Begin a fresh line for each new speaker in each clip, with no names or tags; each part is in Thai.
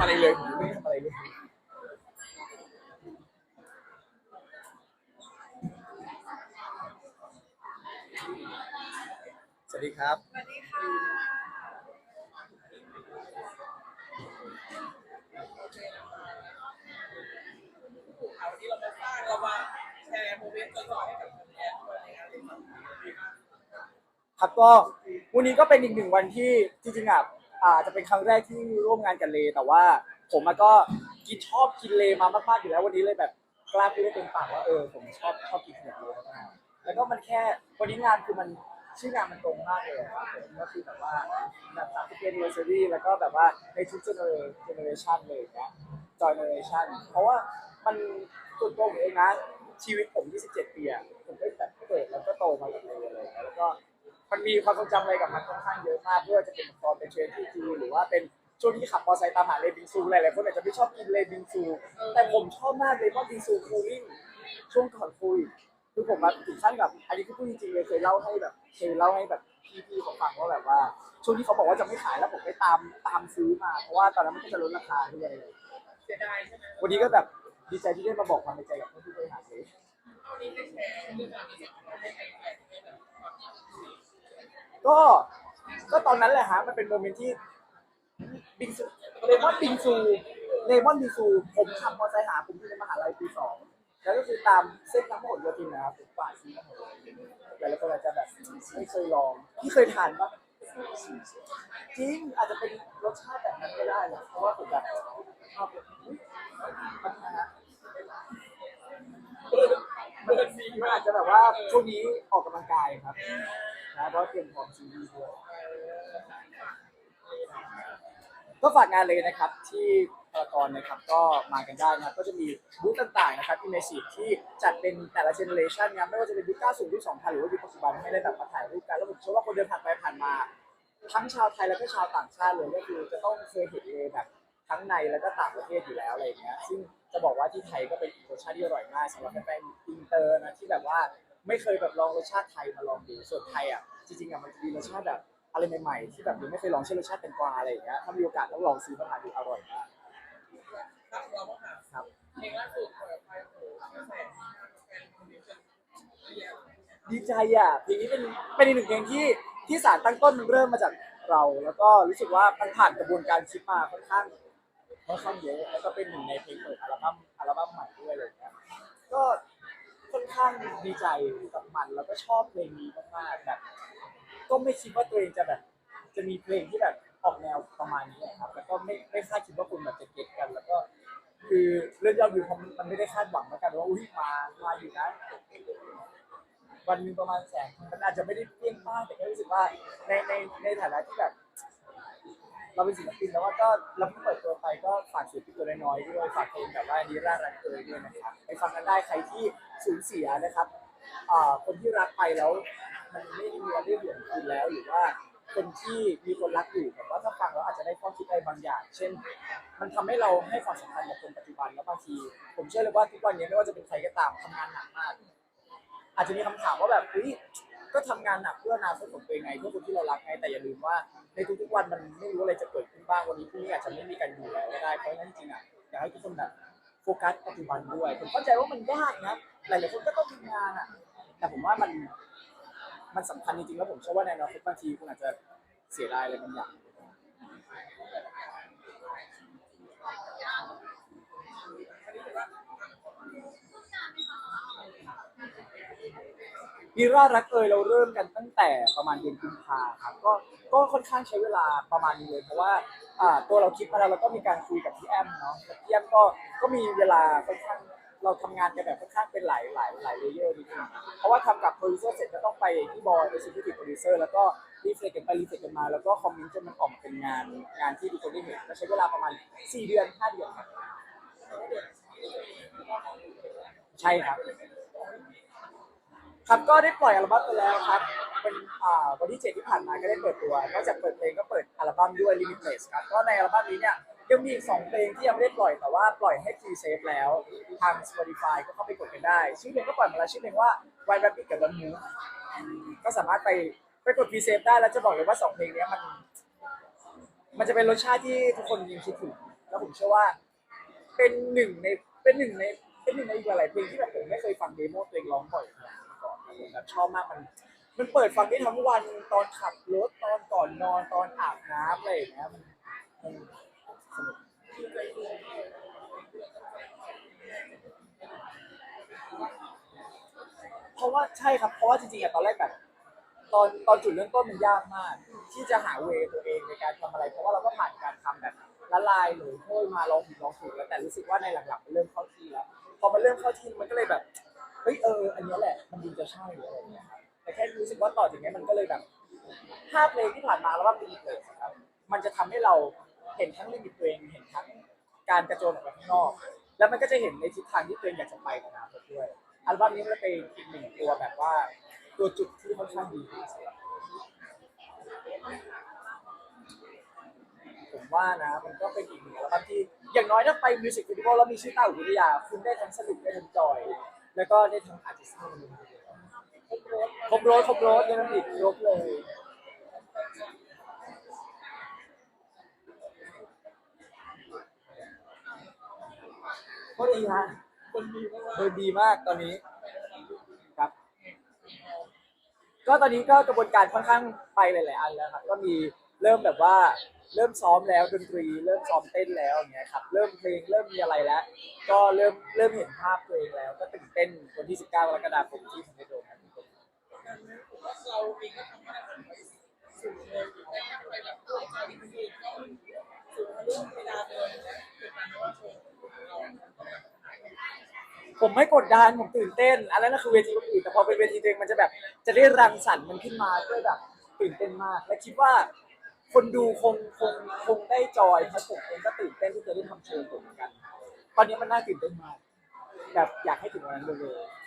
ำอะไรเลยผมไม่ได้ทำอะไรเลยสวัสดีครับ
สวัสดีค่ะ
เอาวันนี้เรามาสร้างเรามาแชร์โมเมนต์ต่อๆให้กับแฟนๆด้วยในงานนี้ครับ
ครับก็วันนี้ก็เป็นอีกหนึ่งวันที่จริงๆอะ อาจจะเป็นครั้งแรกที่ร่วมงานกับเลแต่ว่า ผมอะก็กินชอบกินเลมามากๆอยู่แล้ววันนี้เลยแบบกล้าพูดได้เต็มปากว่าเออผมชอบชอบกินขนมเลมากๆแล้วก็มันแค่วันนี้งานคือมันชื่องานมันตรงมากเลยครับผมก็คือแบบว่าแบบสามสิบปี anniversary แล้วก็แบบว่าในทุกเจเนอเรชันเลยนะจอยเนอเรชันเพราะว่ามันส่วนตัวผมเองนะชีวิตผม 27 ปีอะผมได้แบบเกิดแล้วก็โตมากับเลเลยแล้วก็ มันมีความทรงจำอะไรกับมันค่อนข้างเยอะมากไม่ว่าจะเป็นตอนเป็นเทรนที่จีหรือว่าเป็นช่วงที่ขับมอเตอร์ไซค์ตามหาเลบิงซูหลายๆคนอาจจะไม่ชอบกินเลบิงซู แต่ผมชอบมากเลยเพราะบิงซูคูลิ่งช่วงก่อนโควิดคือผมแบบถึงขั้นแบบอันนี้คือพูดจริงๆเลยเคยเล่าให้แบบเคยเล่าให้แบบพี่ๆเขาฟังว่าแบบว่า ช่วงที่เขาบอกว่าจะไม่ขายแล้วผมไปตามตามซื้อมาเพราะว่าตอนนั้นมันก็จะลดราคาด้วย
เสียดายใช่ไหม
วันนี้ก็แบบดีใจที่ได้มาบอกความในใจกับผู้บริหารเลย ก็ก็ตอนนั้นแหละฮะมันเป็นโมเมนต์ที่บิงซูเลมอนบิงซูเลมอนบิงซูผมขับมอเตอร์ไซค์หาผมที่ในมหาลัยปีสองแล้วก็คือตามเส้นทั้งหมดโยธินนะครับผมป่าซื้อทั้งหมดหลายๆคนอาจจะแบบไม่เคยลองพี่เคยทานปะจริงอาจจะเป็นรสชาติแบบนั้นก็ได้แหละเพราะว่าผมแบบชอบมันนะ
มันจริง
มันอาจจะแบบว่าช่วงนี้ออกกำลังกายครับ นะเพราะเตรียมพร้อมซีรีส์ด้วยก็ฝากงานเลยนะครับที่พารากอนนะครับก็มากันได้นะครับก็จะมีบูธต่างๆนะครับอิมเมจิที่จัดเป็นแต่ละเจเนอเรชันนะครับไม่ว่าจะเป็นยุค90ยุค2000หรือว่ายุคปัจจุบันให้ได้แบบมาถ่ายรูปกันแล้วผมเชื่อว่าคนเดินผ่านไปผ่านมา ทั้งชาวไทยแล้วก็ชาวต่างชาติเลยก็คือจะต้องเคยเห็นเลยแบบทั้งในแล้วก็ต่างประเทศอยู่แล้วอะไรอย่างเงี้ยซึ่งจะบอกว่าที่ไทยก็เป็นอีกรสชาติที่อร่อยมากสำหรับแฟนๆอินเตอร์นะที่แบบว่า ไม่เคยแบบลองรสชาติไทยมาลองดูส่วนไทยอะจริงๆอะมันจะมีรสชาติแบบอะไรใหม่ๆที่แบบยังไม่เคยลองเช่นรสชาติแตงกวาอะไรอย่างเงี้ยถ้ามีโอกาสต้องลองซื้อมาทานดูอร่อยมาก
ครับเราก็หา
ครับ
เพลงล่าสุดเปิดไปโอ้โหกระแสแฟนคนนี้จะ
ดีใจอะเพลงนี้เป็นเป็นอีกหนึ่งเพลงที่ที่สารตั้งต้นมันเริ่มมาจากเรา แล้วก็รู้สึกว่ามันผ่านกระบวนการคิดมาค่อนข้างค่อนข้างเยอะแล้วก็เป็นหนึ่งในเพลงเปิดอัลบั้มอัลบั้มใหม่ด้วยเลยครับก็ ข้างดีใจกับมันแล้วก็ชอบเพลงนี้มากๆแบบก็ไม่คิดว่าตัวเองจะแบบ จะมีเพลงที่แบบออกแนวประมาณนี้ครับ แล้วก็ไม่ไม่คาดคิดว่าคุณแบบจะเก็ตกัน แล้วก็ คือเรื่องยอดวิวมันมันไม่ได้คาดหวังเหมือนกันว่าอุ้ยมามาอยู่นะวันหนึงประมาณแสนมันอาจจะไม่ได้เปรี้ยงป้างแต่ก็รู้สึกว่าในในในฐานะที่แบบ เราเป็นศิลปินแล้วว่าก็เราเพิ่งเปิดตัวไปก็ฝากศิลปินตัวน้อยๆด้วยฝากเพลงแบบว่านิรารักเอยด้วยนะครับไปฟังกันได้ใครที่ สูญเสียนะครับอ่าคนที่รักไปแล้ว มันไม่มีวันได้เหลือคืนแล้วหรือว่า คนที่มีคนรักอยู่แต่ว่าถ้าฟังแล้วอาจจะได้ข้อคิดอะไรบางอย่าง เช่น มันทำให้เราให้ความสำคัญกับคนปัจจุบันแล้วบางที ผมเชื่อเลยว่าทุกวันนี้ไม่ว่าจะเป็นใครก็ตามทำงานหนักมาก อาจจะมีคำถามว่าแบบเฮ้ยก็ทำงานหนักเพื่ออนาคตของตัวเองไงเพื่อคนที่เรารักไงแต่อย่าลืมว่า ในทุกๆวันมันไม่รู้อะไรจะเกิดขึ้นบ้างวันนี้พรุ่งนี้อาจจะไม่มีกันอยู่แล้วก็ได้เพราะฉะนั้นจริงๆอะอยากให้ทุกคนแบบ ฟกัสปัจจุบันด้วย ผมเข้าใจว่ามันยากนะหลายๆคนก็ต้องทำงานอะ แต่ผมว่ามันมันสำคัญจริงๆแล้วผมเชื่อว่าในอนาคตบางทีคุณอาจจะเสียดายอะไรบางอย่าง มีร่ารักเอยเราเริ่มกันตั้งแต่ประมาณเดือนกุมภาครับก็ก็ค่อนข้างใช้เวลาประมาณนึงเลยเพราะว่าอ่าตัวเราคิดมาแล้วเราก็มีการคุยกับพี่แอมเนาะกับพี่แอมก็ก็มีเวลาค่อนข้างเราทำงานกันแบบค่อนข้างเป็นหลายหลายหลายเลเยอร์นิดนึงเพราะว่าทำกับโปรดิวเซอร์เสร็จก็ต้องไปที่บอยไปซิคิวติโปรดิวเซอร์แล้วก็รีเฟล็กกันไปรีเฟล็กกันมา แล้วก็คอมเมนต์จนมันออกมาเป็นงานงานที่ทุกคนได้เห็นก็ใช้เวลาประมาณ 4 เดือน 5 เดือนครับใช่ครับ ครับก็ได้ปล่อยอัลบั้มไปแล้วครับเป็นอ่าวันที่เจ็ดที่ผ่านมาก็ได้เปิดตัวนอกจากเปิดเพลงก็เปิดอัลบั้มด้วย Limitless ครับก็ในอัลบั้มนี้เนี่ยยังมีอีกสองเพลงที่ยังไม่ได้ปล่อยแต่ว่าปล่อยให้ฟรีเซฟแล้ว ทาง Spotify ก็เข้าไปกดกันได้ ชื่อเพลงก็ปล่อยมาแล้วชื่อเพลงว่า White Rabbit กับ One Move ก็สามารถไปไปกดฟรีเซฟได้แล้วจะบอกเลยว่าสองเพลงเนี้ยมัน มันจะเป็นรสชาติที่ทุกคนยังคิดถึงแล้วผมเชื่อว่า เป็นหนึ่งในเป็นหนึ่งในเป็นหนึ่งในอีกหลายๆเพลงที่แบบผมไม่เคยฟังเดโมตัวเองร้องบ่อย ผมแบบชอบมากมัน มันเปิดฟังได้ทั้งวันตอนขับรถตอนก่อนนอนตอนอาบน้ำอะไรอย่างเงี้ยมันมันสนุกเพราะว่าใช่ครับเพราะว่าจริงๆอะตอนแรกแบบตอนตอนจุดเริ่มต้นมันยากมาก ที่จะหาเวตัวเองในการทำอะไร เพราะว่าเราก็ผ่านการทำแบบละลายหรือโค่อยมาลองผิดลองถูกแล้วแต่รู้สึกว่าในหลังๆมันเริ่มเข้าที่แล้วพอมันเริ่มเข้าที่มันก็เลยแบบ เฮ้ยเอออันนี้แหละ มันดูจะใช่หรืออะไรเงี้ยครับแต่แค่รู้สึกว่าต่อจากนี้มันก็เลยแบบห้าเพลงที่ผ่านมาแล้วว่ามีเพลงครับมันจะทำให้เราเห็นทั้งลิมิตตัวเองเห็นทั้งการกระโจนออกไปข้างนอก แล้วมันก็จะเห็นในทิศทางที่ตัวเองอยากจะไปในอนาคตด้วยอัลบั้มนี้มันเป็นอีกหนึ่งตัวแบบว่า ตัวจุดที่ค่อนข้างดีผมว่านะมันก็เป็นอีกหนึ่งอัลบั้มที่อย่างน้อยถ้าไปมิวสิกวิดีโอแล้วมีชื่อต้าอุทยา คุณได้ทั้งสนุกได้ทั้งจอย แล้วก็ได้ทั้งอาร์ติสต์ครบรถครบรถยังไม่ผิดครบเลยก็ดีฮะ
คนดีมาก
โดยดีมากตอนนี้ครับ ก็ตอนนี้ก็กระบวนการค่อนข้างไปหลาย ๆ อันแล้วครับ ก็มี เริ่มแบบว่าเริ่มซ้อมแล้วดนตรีเริ่มซ้อมเต้นแล้วอย่างเงี้ยครับเริ่มเพลงเริ่มมีอะไรแล้ว ก็เริ่มเริ่มเห็นภาพตัวเองแล้ว ก็ตื่นเต้นวันที่ 19กรกฎาคมที่ทันเดโดครับ
ผมว่าเราเองก็ทำมาได้แบบสุดเลยอยู่แต่ถ้าไปแบบตัวใจที่มันดีก็สุดทะลุเวลาเลยนะคือการว่าโรา
ผมไม่กดดันผมตื่นเต้นอันนั้นนะคือเวทีคนอื่นแต่พอเป็นเวทีตัวเองมันจะแบบจะได้รังสรรค์มันขึ้นมาด้วยแบบตื่นเต้นมาก และคิดว่า คนดูคงคงคงได้จอยเพราะผมเองก็ตื่นเต้นที่จะได้ทำโชว์ผมเหมือนกัน ตอนนี้มันน่าตื่นเต้นมากแบบอยากให้ถึงวันนั้นเร็วๆ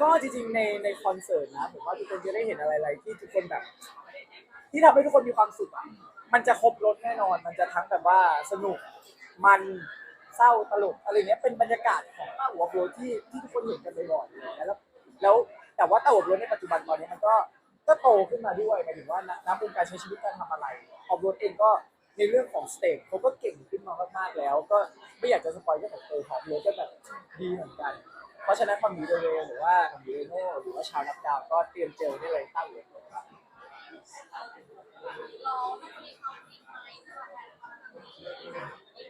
ก็จริงๆในในคอนเสิร์ตนะผมว่าทุกคนจะได้เห็นอะไรๆที่ทุกคนแบบ ที่ทำให้ทุกคนมีความสุขอะมันจะครบรถแน่นอน มันจะทั้งแบบว่าสนุกมันเศร้าตลกอะไรเนี้ยเป็นบรรยากาศของต้าหัวโบที่ที่ทุกคนเห็นกันบ่อยๆนะแล้วแล้ว แต่ว่าต้าหัวโบในปัจจุบันตอนนี้มันก็ก็โตขึ้นมาด้วยหมายถึงว่านับเป็นการใช้ชีวิตการทำอะไรออฟโรดเองก็ในเรื่องของสเตจเขาก็เก่งขึ้นมามากๆแล้ว ก็ไม่อยากจะสปอยเรื่องของเตยของโรดก็แบบดีเหมือนกัน เพราะฉะนั้นความมีเรโหรือว่าความมีเรโน่หรือว่าชาวนับดาวก็เตรียมเจอได้เลยต้าหัวโบครับ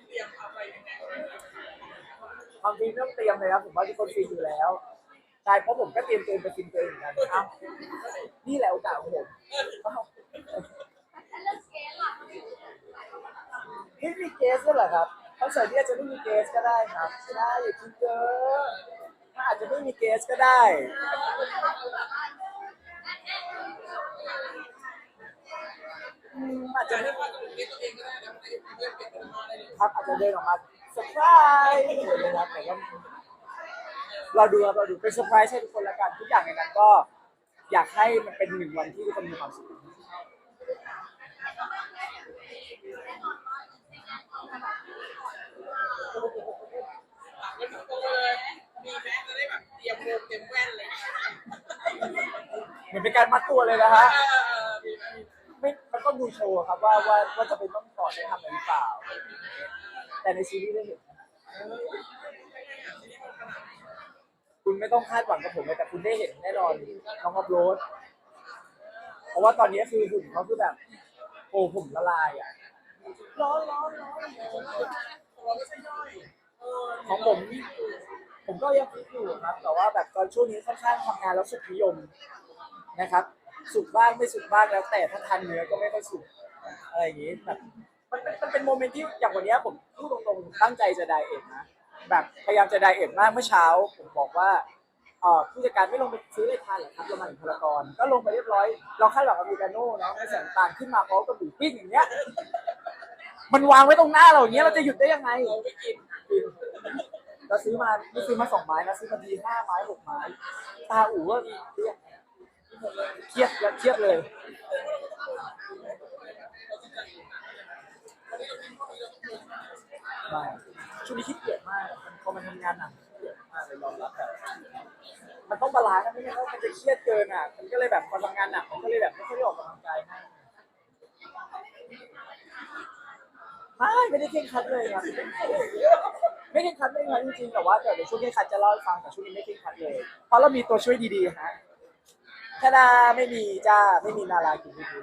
เตรียมอะไรยังไง
ความฟินไม่ต้องเตรียมเลยครับผมว่าทุกคนฟินอยู่แล้ว ใช่เพราะผมก็เตรียมตัวเองไปฟินตัวเองเหมือนกันอ้าวนี่แหละโอกาสของผมอ้าวนี่มีเกสด้วยเหรอครับคอนเสิร์ตนี้อาจจะไม่มีเกสก็ได้ครับใช่อย่าคิดเยอะถ้าอาจจะไม่มีเกสก็ได้อืมอาจจะ
จะ
ไม่
เรียกว่าตัวเองตัวเองก็ได้นะไม่ได้เพื่อนเป็นตัวน้อยได้เลย
ครับอาจจะเดินออกมาเซอร์ไพรส์เลยนะครับแต่ก็ เราดูครับเราดูเป็นเซอร์ไพรส์ให้ทุกคนละกันทุกอย่างในนั้นก็ อยากให้มันเป็นหนึ่งวันที่ทุกคนมีความสุข
ไม่ถึงตัวเลยมีแม้จะได้แบบเตรียมโมเตรียมแว่นเลย
เหมือนเป็นการมัดตัวเลยนะฮะ
มีไหม
ไม่มันต้องดูโชว์ครับว่าว่าว่าจะเป็นต้องต่อได้ทำอะไรหรือเปล่า แต่ในซีรีส์ได้เห็น คุณไม่ต้องคาดหวังกับผมเลยแต่คุณได้เห็นแน่นอนน้องอัพโหลด เพราะว่าตอนนี้คือหุ่นเขาคือแบบ โอ้ผมละลายอะร้อนร้อนร้อนของผม ผมก็ยังฟิตอยู่ครับ แต่ว่าแบบตอนช่วงนี้ค่อนข้างทำงานแล้วสุขนิยมนะครับ สุกบ้างไม่สุกบ้างแล้ว แต่ถ้าทานเนื้อก็ไม่ค่อยสุกอะไรอย่างนี้แบบมันเป็นมันเป็นโมเมนต์ที่อย่างวันนี้ผมพูดตรงๆตั้งใจจะไดเอทนะ แบบพยายามจะไดเอทมากเมื่อเช้า ผมบอกว่าเอ่อผู้จัดการไม่ลงไปซื้อเลยทานเหรอครับเรามาถึงพารากอนก็ลงไปเรียบร้อย เราคาดหวังอเมริกาโน่เนาะไม่แสงต่างขึ้นมาพร้อมกับหมูปิ้งอย่างเงี้ย มันวางไว้ตรงหน้าเราอย่างเงี้ยเราจะหยุดได้ยังไง
เราไม่กิน
กินเราซื้อมาไม่ซื้อมาสองไม้นะซื้อมาทีห้าไม้หกไม้ ตาอู๋ว่าเครียดเครียดแล้วเครียดเลย ไม่ ช่วงนี้ขี้เกียดมากมันพอมัทำงานหนักขี้เกียดมากเลยยอมรับแบบมันต้องบาลานซ์นะไม่งั้นมันจะเครียดเกินอะ มันก็เลยแบบพอทำงานหนัมันก็เลยแบบไม่ค่อยได้ออกกำลังกายให้ไม่ได้เคร่งคัดเลยครับไม่เคร่งครัดเลยครับจริงๆแต่ว่าเดี๋ยวช่วงเคร่คัดจะเล่าให้ฟังแต่ช่วงนี้ไม่เคร่งคัดเลย เพราะเรามีตัวช่วยดีๆฮะธนาไม่มีจ้าไม่มีนาราคินดี
มี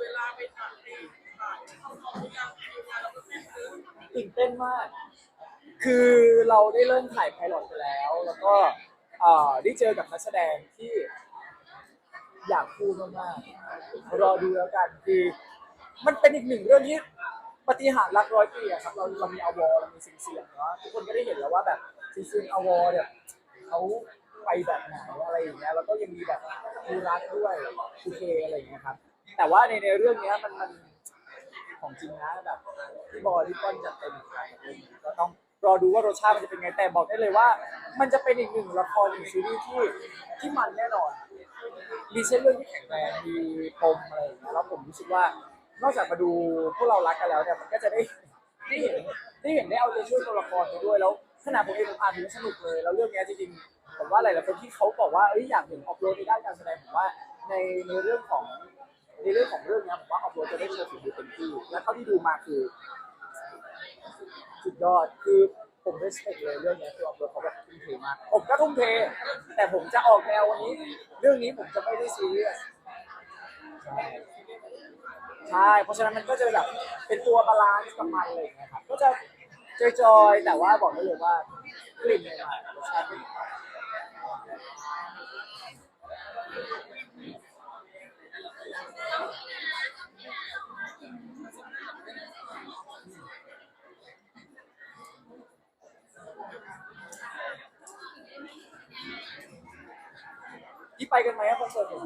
เวลา
ตื่นเต้นมาก คือเราได้เริ่มถ่ายไพลอตไปแล้ว แล้วก็เอ่อได้เจอกับนักแสดงที่อยากพูดมากๆรอดูแล้วกันคือ มันเป็นอีกหนึ่งเรื่องที่ปฏิหารย์รักร้อยปีอะครับ เราเรามีอวอเรามีซิงเสียงเนาะทุกคนก็ได้เห็นแล้วว่าแบบซิงเสียงอวอเนี่ยเขาไปแบบไหนอะไรอย่างเงี้ยแล้วก็ยังมีแบบคูรักด้วยคูเคอะไรอย่างเงี้ยครับ แต่ว่าในในเรื่องเนี้ยมันมัน ของจริงนะแบบพี่บอยพี่ป้อนจัดเต็มขนาดนี้ก็ต้องรอดูว่ารสชาติมันจะเป็นไงแต่บอกได้เลยว่า มันจะเป็นอีกหนึ่งละครหนึ่งซีรีส์ที่ที่มันแน่นอน มีเส้นเรื่องที่แข็งแรงมีปมอะไรอย่างเงี้ยแล้วผมรู้สึกว่านอกจากมาดูพวกเรารักกันแล้วเนี่ยมันก็จะได้ได้เห็นได้เห็นได้เอาใจช่วยตัวละครไปด้วยแล้วขนาดผมเองผมอ่านถึงสนุกเลย แล้วเรื่องเนี้ยจริงๆผมว่าหลายๆคนที่เขาบอกว่าเอ้ยอยากเห็นออฟโรดในด้านการแสดงผมว่าในในเรื่องของ ในเรื่องของเรื่องเนี้ยผมว่าออฟโรดจะได้โชว์ฝีมือเต็มที่และเท่าที่ดูมาคือสุดยอดคือผมเรสเพคเลยเรื่องเนี้ยคือออฟโรดเขาแบบทุ่มเทมากผมก็ทุ่มเท แต่ผมจะออกแนววันนี้ เรื่องนี้ผมจะไม่ได้ซีเรียสใช่ใช่เพราะฉะนั้นมันก็จะแบบเป็นตัวบาลานซ์กับมันอะไรอย่างเงี้ยครับก็จะจอยๆแต่ว่าบอกได้เลยว่ากลิ่นใหม่ๆรสชาติเป็นยังไง ที่ไปกันไหมครับคอนเสิร์ตผม